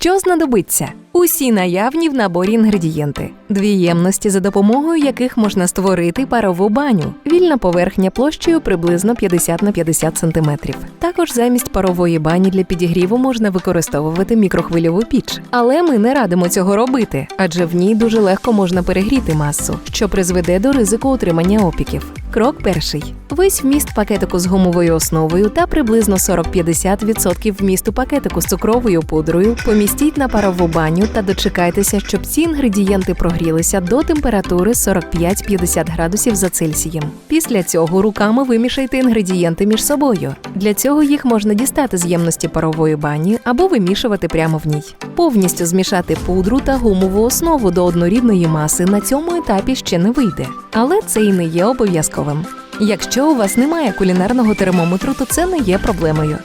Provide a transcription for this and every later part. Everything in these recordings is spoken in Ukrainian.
Що знадобиться? Усі наявні в наборі інгредієнти, дві ємності, за допомогою яких можна створити парову баню, вільна поверхня площею приблизно 50 на 50 см. Також замість парової бані для підігріву можна використовувати мікрохвильову піч. Але ми не радимо цього робити, адже в ній дуже легко можна перегріти масу, що призведе до ризику отримання опіків. Крок перший: весь вміст пакетику з гумовою основою та приблизно 40-50% вмісту пакетику з цукровою пудрою помістіть на парову баню та дочекайтеся, щоб ці інгредієнти прогрілися до температури 45-50 градусів за Цельсієм. Після цього руками вимішайте інгредієнти між собою. Для цього їх можна дістати з ємності парової бані або вимішувати прямо в ній. Повністю змішати пудру та гумову основу до однорідної маси на цьому етапі ще не вийде, але це і не є обов'язковим. Якщо у вас немає кулінарного термометру, то це не є проблемою.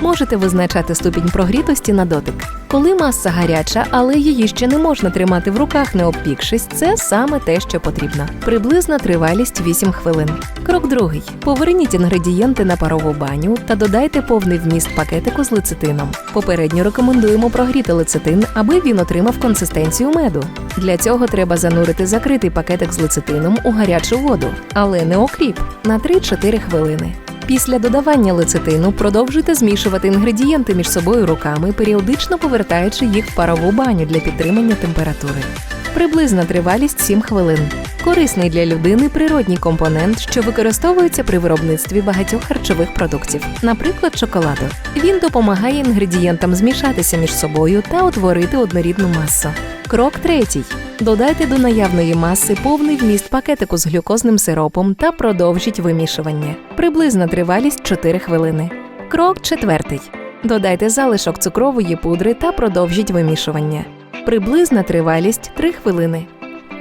Можете визначати ступінь прогрітості на дотик. Коли маса гаряча, але її ще не можна тримати в руках, не обпікшись, це саме те, що потрібно. Приблизна тривалість 8 хвилин. Крок другий: поверніть інгредієнти на парову баню та додайте повний вміст пакетику з лецитином. Попередньо рекомендуємо прогріти лецитин, аби він отримав консистенцію меду. Для цього треба занурити закритий пакетик з лецитином у гарячу воду, але не окріп на 3-4 хвилини. Після додавання лецитину продовжуйте змішувати інгредієнти між собою руками, періодично повертаючи їх в парову баню для підтримання температури. Приблизна тривалість 7 хвилин. Корисний для людини природній компонент, що використовується при виробництві багатьох харчових продуктів, наприклад, шоколаду. Він допомагає інгредієнтам змішатися між собою та утворити однорідну масу. Крок третій. Додайте до наявної маси повний вміст пакетику з глюкозним сиропом та продовжіть вимішування. Приблизна тривалість 4 хвилини. Крок четвертий. Додайте залишок цукрової пудри та продовжіть вимішування. Приблизна тривалість 3 хвилини.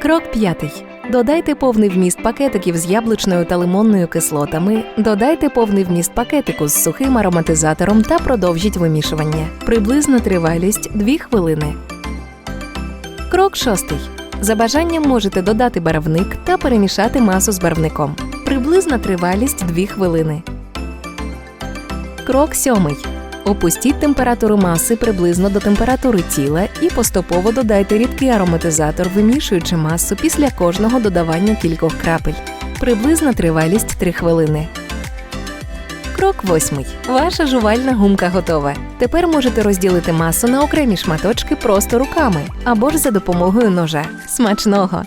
Крок п'ятий. Додайте повний вміст пакетиків з яблучною та лимонною кислотами. Додайте повний вміст пакетику з сухим ароматизатором та продовжіть вимішування. Приблизна тривалість 2 хвилини. Крок шостий. За бажанням можете додати барвник та перемішати масу з барвником. Приблизна тривалість 2 хвилини. Крок сьомий. Опустіть температуру маси приблизно до температури тіла і поступово додайте рідкий ароматизатор, вимішуючи масу після кожного додавання кількох крапель. Приблизна тривалість 3 хвилини. Крок восьмий. Ваша жувальна гумка готова. Тепер можете розділити масу на окремі шматочки просто руками або ж за допомогою ножа. Смачного!